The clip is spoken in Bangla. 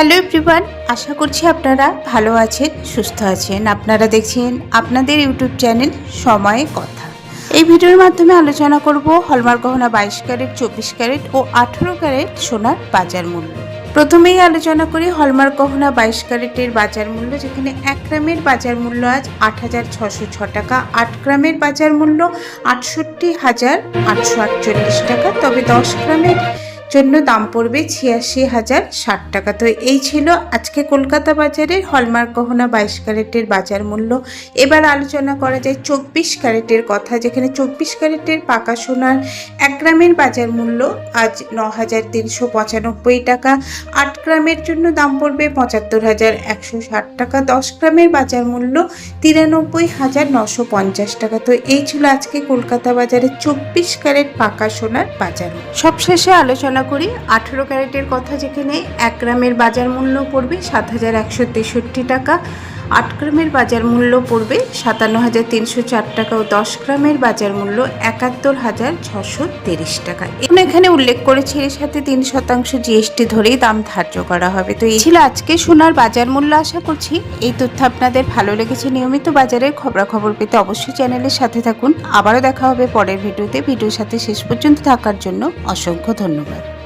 হ্যালো এভরিওয়ান আশা করছি আপনারা ভালো আছেন, সুস্থ আছেন। আপনারা দেখছেন আপনাদের ইউটিউব চ্যানেল সময়ে কথা। এই ভিডিওর মাধ্যমে আলোচনা করব হলমার্ক গহনা বাইশ ক্যারেট, চব্বিশ ক্যারেট ও আঠেরো ক্যারেট সোনার বাজার মূল্য। প্রথমেই আলোচনা করি হলমার্ক গহনা বাইশ ক্যারেটের বাজার মূল্য, যেখানে এক গ্রামের বাজার মূল্য আজ আট হাজার ছশো ছ টাকা, আট গ্রামের বাজার মূল্য আটষট্টি হাজার আটশো আটচল্লিশ টাকা, তবে দশ গ্রামের জন্য দাম পড়বে ছিয়াশি হাজার ষাট টাকা। তো এই ছিল আজকে কলকাতা বাজারের হলমার্ক গহনা বাইশ ক্যারেটের বাজার মূল্য। এবার আলোচনা করা যায় চব্বিশ ক্যারেটের কথা, যেখানে চব্বিশ ক্যারেটের পাকা সোনার এক গ্রামের বাজার মূল্য আজ ন হাজার তিনশো পঁচানব্বই টাকা। আট গ্রামের জন্য দাম পড়বে পঁচাত্তর হাজার একশো ষাট টাকা। দশ গ্রামের বাজার মূল্য তিরানব্বই হাজার নশো পঞ্চাশ টাকা। তো এই ছিল আজকে কলকাতা বাজারে চব্বিশ ক্যারেট পাকা সোনার বাজার সবশেষে আলোচনা করি, আঠেরো ক্যারেটের কথা যেখানে এক গ্রামের বাজার মূল্য পড়বে সাত হাজার একশো তেষট্টি টাকা। আট গ্রামের বাজার মূল্য পড়বে সাতান্ন হাজার তিনশো চার টাকা ও দশ গ্রামের বাজার মূল্য একাত্তর হাজার ছশো তিরিশ টাকা। এখন এখানে উল্লেখ করেছে এর সাথে তিন শতাংশ জিএসটি ধরেই দাম ধার্য করা হবে। তো এই ছিল আজকে সোনার বাজার মূল্য আশা করছি। এই তথ্য আপনাদের ভালো লেগেছে, নিয়মিত বাজারের খবরাখবর পেতে অবশ্যই চ্যানেলের সাথে থাকুন। আবারও দেখা হবে পরের ভিডিওতে। ভিডিওর সাথে শেষ পর্যন্ত থাকার জন্য অসংখ্য ধন্যবাদ।